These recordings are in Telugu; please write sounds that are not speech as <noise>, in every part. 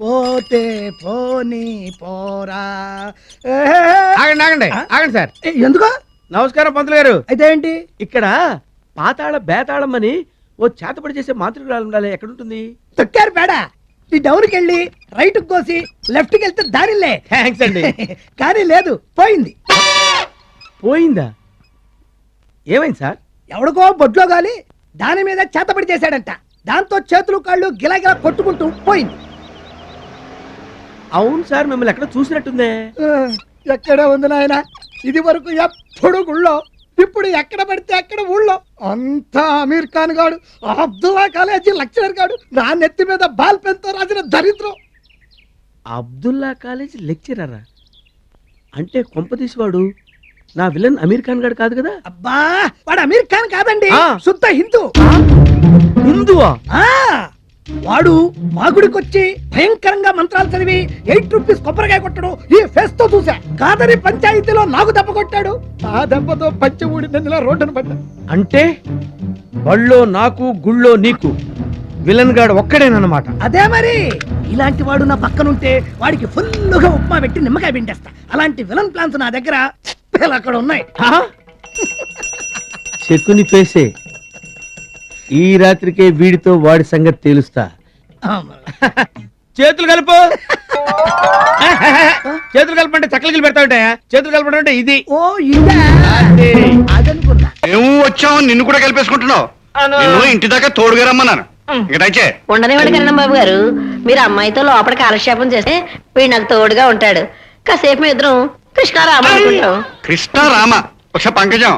పోతే పోనీ పోరా. ఆగండి ఆగండి? ఆగండి సార్. ఎందుకు? నమస్కారం పంతులు గారు. అయితే ఏంటి? ఇక్కడ పాతాళ బేతాళం అని ఓ చేతపడి చేసే మాతృకురాలు ఉండాలి. ఎక్కడుంటుంది? తొక్కారు పేడ. ఈ డౌన్కి వెళ్ళి రైట్ కోసి లెఫ్ట్కి వెళ్తే దారిలే థ్యాంక్స్ అండి. <laughs> కానీ లేదు పోయింది. పోయిందా? ఏమైంది సార్? ఎవడికో బొడ్లో గాలి దాని మీద చేతపడి చేశాడంట. దాంతో చేతులు కాళ్ళు గిలగిలా కొట్టుకుంటూ పోయింది. అవును సార్ మిమ్మల్ని ఎక్కడ చూసినట్టుందే? ఎక్కడ ఉంది నాయన? ఇది వరకు ఎప్పుడు గుళ్ళో ఇప్పుడు ఎక్కడ పడితే అక్కడ ఊళ్ళో. అంతా అమీర్ ఖాన్ గాడు అబ్దుల్లా కాలేజీ లెక్చరర్ గాడు నా నెత్తి మీద బాల్ పెన్తో రాసిన దరిద్రం. అబ్దుల్లా కాలేజ్ లెక్చరరా? అంటే కొంపదీసి వాడు నా విలన్ అమీర్ ఖాన్ గారు కాదు కదా? అబ్బా వాడు అమీర్ ఖాన్ కాదండి. శుద్ధ హిందూ. హిందువా? ఆ. వాడు మా గుడికొచ్చి భయంకరంగా మంత్రాలు చదివి ఎయిట్ రూపీస్ కొబ్బరికాయ కొట్టడు ఈ ఫేస్తో చూసా కాదని పంచాయతీలో నాకు దెబ్బ కొట్టాడు. ఆ దెబ్బతో పంచి ఊడి నన్నులా రోడ్డును పడ్డా. అంటే బళ్ళో నాకు గుళ్ళో నీకు. విలన్ గాడు ఒక్కడేనన్నమాట. అదే మరి. ఇలాంటి వాడు నా పక్కనుంటే వాడికి ఫుల్లుగా ఉప్మా పెట్టి నిమ్మకాయ పిండేస్తా. అలాంటి విలన్ ప్లాన్స్ నా దగ్గర అక్కడ ఉన్నాయి. ఆ? శకుని పేసే. ఈ రాత్రికే వీడితో వాడి సంగతి తేలుస్తా. చేతులు కలుపు. చేతులు కలపంటే చక్కలకి పెడతా ఉంటాయా? చేతులు కలపడం అంటే ఇది. ఓ ఇదా? అదే. అదనుకున్నా. మేము వచ్చాం నిన్ను కూడా కలిపేసుకుంటున్నావు. నిన్ను ఇంటి దాకా తోడుగా రమ్మన్నాను. ఇకటైచే ఉండనివ్వండి కరణం బాబు గారు. మీరు అమ్మాయితో లోపల కాలక్షేపం చేస్తే వీడు నాకు తోడుగా ఉంటాడు. కాసేపు మీ ఇద్దరం కృష్ణారామ అనుకుంటాం. కృష్ణ రామ ఒకసారి పంకజం.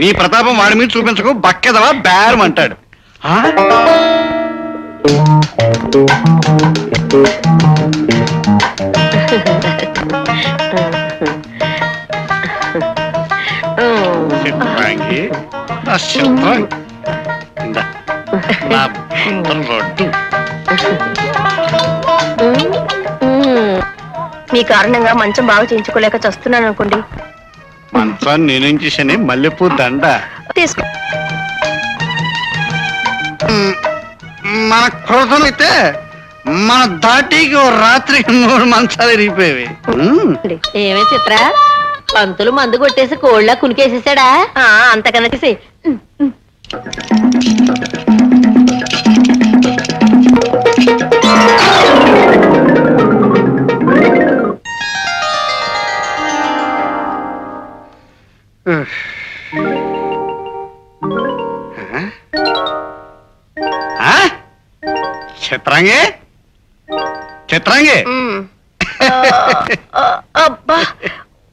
నీ ప్రతాపం వాడి మీద చూపించకు బక్కెదవా బేరం అంటాడు. చిత్రాంగి నా చిత్రాంగి ఇందా. నా రొడ్డు. మీ కారణంగా మంచం బాగా చేయించుకోలేక చస్తున్నాను అనుకోండి. మంచాన్ని నేనేం చేశాను మల్లెపూ దండ. తీసుకో. మన క్రోధం అయితే మన దాటికి ఓ రాత్రి మూడు మంచాలు ఇరిగిపోయేవి ఏమే చిత్ర? పంతులు మందు కొట్టేసి కోళ్ళ కునికేసేసాడా? ఆ, అంతకన్నా తీసి చిత్రాంగి? చిత్రాంగి? <laughs> అబ్బా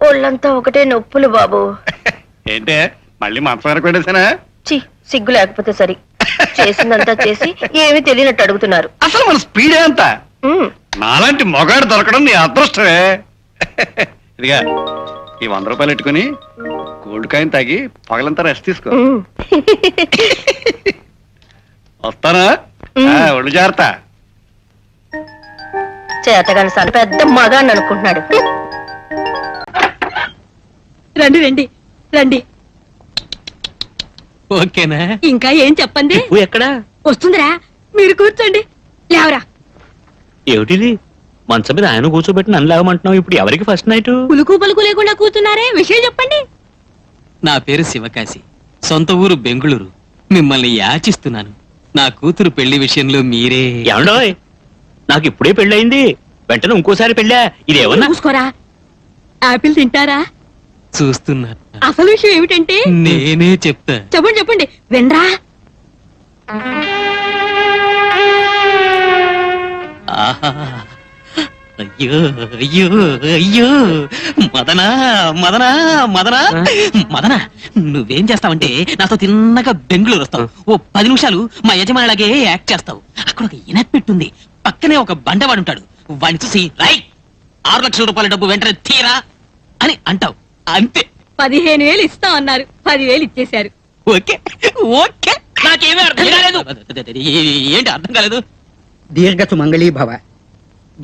ఒళ్ళంతా ఒకటే నొప్పులు బాబు. ఏంటే మళ్ళీ మంచం వరకు పెట్టేసానా చి సిగ్గు లేకపోతే సరి. చేసిందంతా చేసి ఏమీ తెలియనట్టు అడుగుతున్నారు. అసలు మన స్పీడ్ ఎంత. నాలాంటి మొగాడు దొరకడం నీ అదృష్టమే. ఇదిగా ఈ వంద రూపాయలు పెట్టుకుని గోల్డ్ కాయిన్ తాగి పగలంతా రెస్ట్ తీసుకో. <laughs> వస్తానా? ఒళ్ళు జాగ్రత్త. చేతగాని సార్ పెద్ద మగాన్ని అనుకుంటున్నాడు. రండి రండి రండి. ఓకేనా? ఇంకా ఏం చెప్పండి? చెప్పు ఎక్కడా? వస్తుందిరా మీరు కూర్చోండి. లేవరా. ఏమిటిది? మంచం మీద ఆయన కూర్చోబెట్టి నన్ను లేవమంటున్నావు? ఇప్పుడు ఎవరికి ఫస్ట్ నైట్ పులుకు పలుకు లేకుండా కూర్చున్నారే? విషయం చెప్పండి. నా పేరు శివకాశి. సొంత ఊరు బెంగుళూరు. మిమ్మల్ని యాచిస్తున్నాను. నా కూతురు పెళ్ళి విషయంలో మీరే ఏమండోయ్? నాకు ఇప్పుడే పెళ్ళయింది. వెంటనే ఇంకోసారి పెళ్ళా. ఇదేమన్నా? చూసుకోరా. ఆపిల్ తింటారా? చూస్తున్నా. అసలు విషయం ఏమిటంటే? నేనే చెప్తా. చెప్పండి చెప్పండి. వినరా ఆహా. అయ్యో అయ్యో అయ్యో. మదనా మదనా మదనా. మదనా నువ్వేం చేస్తావంటే నాతో తిన్నగా బెంగళూరు వస్తావు. ఓ పది నిమిషాలు మా యజమానిలాగే యాక్ట్ చేస్తావు. అక్కడ ఒక ఇనపెట్టుంది పక్కనే ఒక బండవాడు ఉంటాడు. వాడిని చూసి రై ఆరు లక్షల రూపాయల డబ్బు వెంటనే తీరా అని అంటావు. అంతే. పదిహేను వేలు ఇస్తాం అన్నారు. పదివేలు ఇచ్చేశారు. ఓకే. ఓకే. నాకేమీ అర్థం కాలేదు. ఏంటి అర్థం కాలేదు? దీర్ఘ సుమంగళీ భవ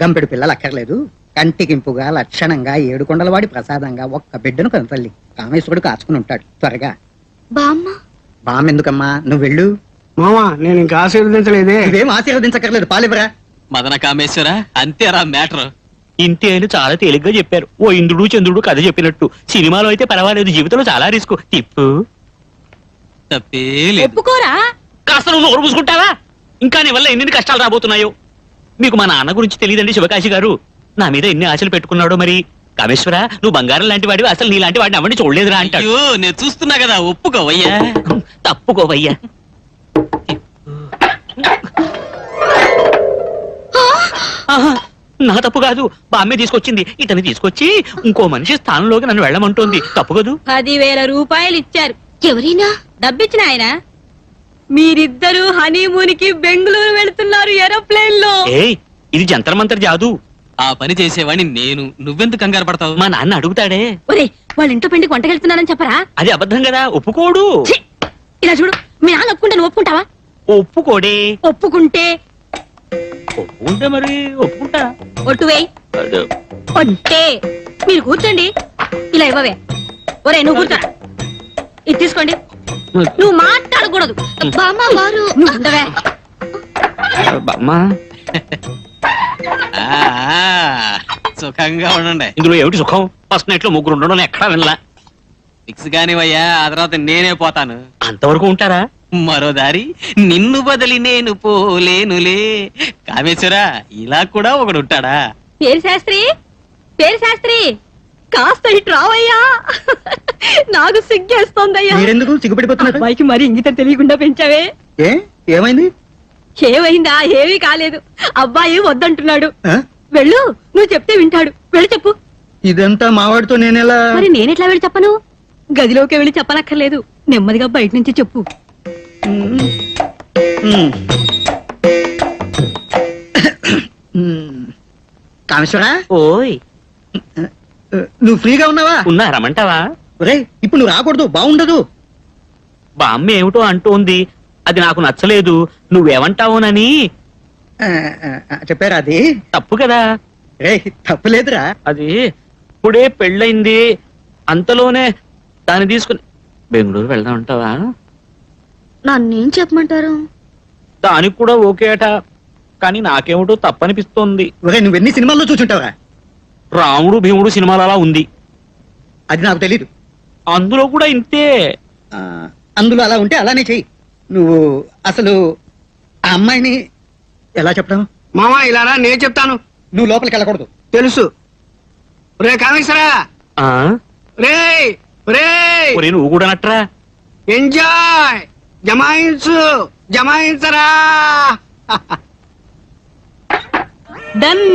గంపెడు పిల్లలు అక్కర్లేదు. కంటికింపుగా లక్షణంగా ఏడుకొండలవాడి ప్రసాదంగా ఒక్క బిడ్డను కనతల్లి కామేశ్వరుడు కాచుకుని ఉంటాడు. త్వరగా. బామ్మ. బామెందుకమ్మా నువ్వు వెళ్ళు మామా నేను ఇంకా ఆశీర్వదించలేదే. ఇవేం ఆశీర్వదించక్కర్లేదు. పాలివరా మదన కామేశ్వర అంతేరా మ్యాటర్. ఇంతే అని చాలా తేలిగ్గా చెప్పారు. ఓ ఇంద్రుడు చంద్రుడు కథ చెప్పినట్టు. సినిమాలో అయితే పర్వాలేదు జీవితంలో చాలా రిస్క్. తిప్పు తప్పే లేదు. ఒప్పుకోరా? కాస్త నువ్వు నోరు పూసుకుంటావా ఇంకా నీ వల్ల ఎన్ని కష్టాలు రాబోతున్నాయో. మీకు మా నాన్న గురించి తెలియదండి శివకాశి గారు. నా మీద ఎన్ని ఆశలు పెట్టుకున్నాడో మరి. కామేశ్వర నువ్వు బంగారం లాంటి వాడివి అసలు నీ లాంటి వాడిని అవ్వండి చూడలేదురా అంటాడు. నేను చూస్తున్నా కదా ఒప్పుకోవయ్యా. తప్పుకోవయ్యా. నా తప్పు కాదు. బామ్మే తీసుకొచ్చింది. ఇతన్ని తీసుకొచ్చి ఇంకో మనిషి స్థానంలోకి నన్ను వెళ్ళమంటోంది. తప్పు కదూ? పదివేల రూపాయలు ఇచ్చారు. ఎవరైనా? డబ్బిచ్చిన ఆయన? మీరిద్దరూ హనీమూన్కి బెంగళూరు వెళ్తున్నారు ఏరోప్లేన్లో ఏయ్ ఇది జంతర్ మంతర్ జాదు. ఆ పని చేసేవాడిని నేను. నువ్వెందుకు కంగారు పడతావు? మా నాన్న అడుగుతాడే. ఒరే వాళ్ళ ఇంట్లో పెండికి వంటకెళ్తున్నానని చెప్పరా? అది అబద్ధం కదా ఒప్పుకోడు. ఛీ! ఇలా చూడు మీ నాన్న ఒప్పుకుంటే నువ్వు ఒప్పుకుంటావా? ఒప్పుకోడే. ఒప్పుకుంటే ఒప్పుకుంటే మరి ఒప్పుకుంటా. ఒట్టు వేయి. అదే. ఒట్టే. మీరు కూర్చోండి. ఇలా ఇవ్వవే. ఒరే నువ్వు కూర్చో. ఇది తీసుకోండి. నువ్వు మాట్లాడకూడదు. బామ్మ వారు. నువ్వు ఉండవే బామ్మా సుఖంగా ఉండండి. ఇందులో ఏమిటి సుఖం? ఫస్ట్ నైట్లో ముగ్గురు ఉండడం ఎక్కడా వినలా. ఫిక్స్ కానివయ్యా ఆ తర్వాత నేనే పోతాను. అంతవరకు ఉంటారా? మరో దారి నిన్ను బదిలి నేను పోలేనులే. కామేశ్వరా ఇలా కూడా ఒకడు ఉంటాడా? పేరు శాస్త్రి పేరు శాస్త్రి కాస్త ఇటు రావయ్యా. నాకు సిగ్గేస్తోందయ్యా. మీరెందుకు సిగ్గుపడిపోతున్నారు? అబ్బాయికి మరి ఇంగిత తెలియకుండా పెంచావే. ఏ? ఏమైంది? ఏమైందా? ఏమీ కాలేదు. అబ్బాయి వద్దంటున్నాడు. ఆ? వెళ్ళు నువ్వు చెప్తే వింటాడు. వెళ్ళి చెప్పు. ఇదంతా మావాడితో నేనెలా మరి నేనెట్లా వెళ్ళి చెప్పను? గదిలోకి వెళ్ళి చెప్పనక్కర్లేదు. నెమ్మదిగా బయట నుంచి చెప్పు. కామేశ్వరా? ఓయ్. నువ్వు ఫ్రీగా ఉన్నావా? ఉన్నా రమంటావా ఒరేయ్ ఇప్పుడు నువ్వు రాకూడదు బాగుండదు బామ్మ ఏమిటో అంటోంది అది నాకు నచ్చలేదు నువ్వేమంటావునని? చెప్పారా అది? తప్పు కదా. రే తప్పులేదురా. అది ఇప్పుడే పెళ్ళయింది అంతలోనే దాన్ని తీసుకుని బెంగళూరు వెళ్దాం అంటావా? నన్నేం చెప్పమంటారు? దానికి కూడా ఓకే అట. కానీ నాకేమిటో తప్పనిపిస్తోంది. ఒరే నువ్వు ఎన్ని సినిమాల్లో చూసుంటావురా రాముడు భీముడు సినిమాలు అలా ఉంది. అది నాకు తెలీదు. అందులో కూడా ఇంతే. ఆ, అందులో అలా ఉంటే అలానే చెయ్యి. నువ్వు అసలు ఆ అమ్మాయిని ఎలా చెప్పడం మామా ఇలారా నేను చెప్తాను. నువ్వు లోపలికి వెళ్ళకూడదు. తెలుసు. రే కామేశ్వరా! ఆ? రే రే ఒరే నువ్వు కూడా నట్రా? ఎంజాయ్ జమాయించు జమాయించరా. డన్.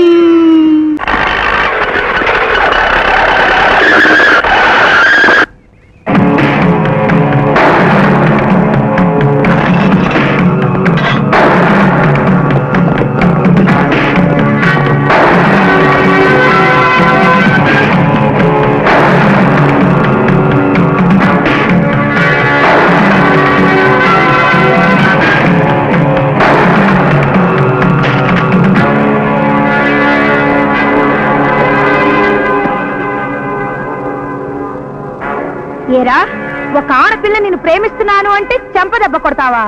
ఒక ఆడపిల్ల నేను ప్రేమిస్తున్నాను అంటే చెంపదెబ్బ కొడతావా?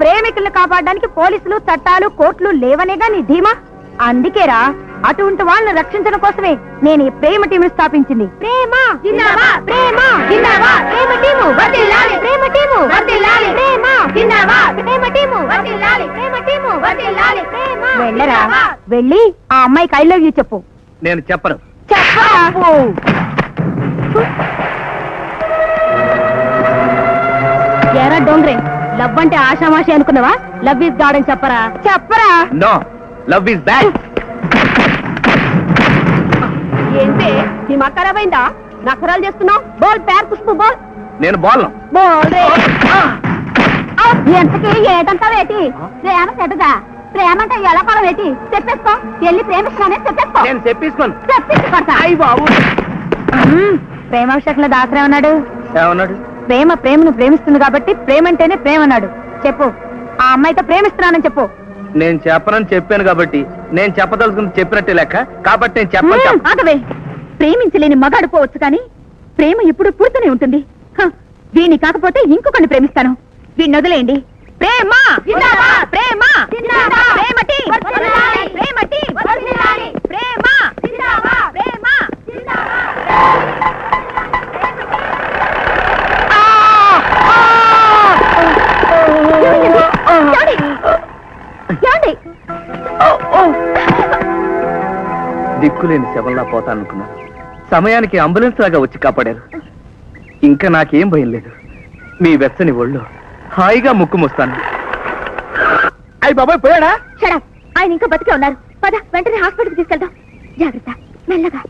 ప్రేమికుల్ని కాపాడడానికి పోలీసులు చట్టాలు కోర్టులు లేవనేగా నీ ధీమా? అందుకేరా అటువంటి వాళ్ళని రక్షించడం కోసమే నేను ఈ ప్రేమ టీం స్థాపించింది. ప్రేమ? జిందాబాద్ ప్రేమ? జిందాబాద్ ప్రేమ టీము? వర్ధిల్లాలి ప్రేమ టీము? వర్ధిల్లాలి ప్రేమ? జిందాబాద్ ప్రేమ టీము? వర్ధిల్లాలి ప్రేమ టీము? వర్ధిల్లాలి ప్రేమ? వెళ్ళరా? వెళ్ళి ఆ అమ్మాయికి ఐ లవ్ యూ చెప్పు. నేను చెప్పను. చెప్పు. ఎరా డోంగ్రే. లవ్ అంటే ఆషామాషి అనుకున్నావా? లవ్ ఇస్ గాడ్ అని చెప్పరా? చెప్పరా. No love is bad. ఏంటి? నీ అయిందా నఖరాలు చేస్తున్నావు? బోల్ పేర్ పుష్పు బోల్. నేను బాల్ బోల్ రే. ఎంతకి ఏటంతా వేటి? ప్రేమ చెడుగా ప్రేమ అంటే ఎలా కొలం వేటి? చెప్పేసుకో. వెళ్ళి ప్రేమిస్తానే చెప్పేసుకో. నేను చెప్పేసుకోను. చెప్పించి కొడతా అయ్యి బాబు. ప్రేమ విషయంలో దాసరే ఉన్నాడు. ఏమన్నాడు? ప్రేమ ప్రేమను ప్రేమిస్తుంది కాబట్టి ప్రేమ అంటేనే ప్రేమ అన్నాడు చెప్పు. ఆ అమ్మాయితో ప్రేమిస్తున్నానని చెప్పు. నేను చెప్పనని చెప్పాను కాబట్టి నేను చెప్పదలుచుకుని చెప్పినట్టే లెక్క. కాబట్టి నేను చెప్పను ఆగవే. ప్రేమించలేని మగాడు పోవచ్చు కానీ ప్రేమ ఎప్పుడు పుడుతూనే ఉంటుంది. హ, వీణ్ణి కాకపోతే ఇంకొకరిని ప్రేమిస్తాను. వీణ్ణి వదిలేయండి. ప్రేమ! ప్రేమ! ప్రేమ! టీ! దిక్కులేని శవంలా పోతాననుకున్నాను సమయానికి అంబులెన్స్ లాగా వచ్చి కాపాడారు. ఇంకా నాకేం భయం లేదు. మీ వెచ్చని ఒళ్ళు హాయిగా ముక్కుమొస్తాను అయ్యి బాబాయ్ పోయాడా? ఆయన ఇంకా బతికే ఉన్నారు. పద వెంటనే హాస్పిటల్కి తీసుకెళ్దాం. జాగ్రత్త. మెల్లగా.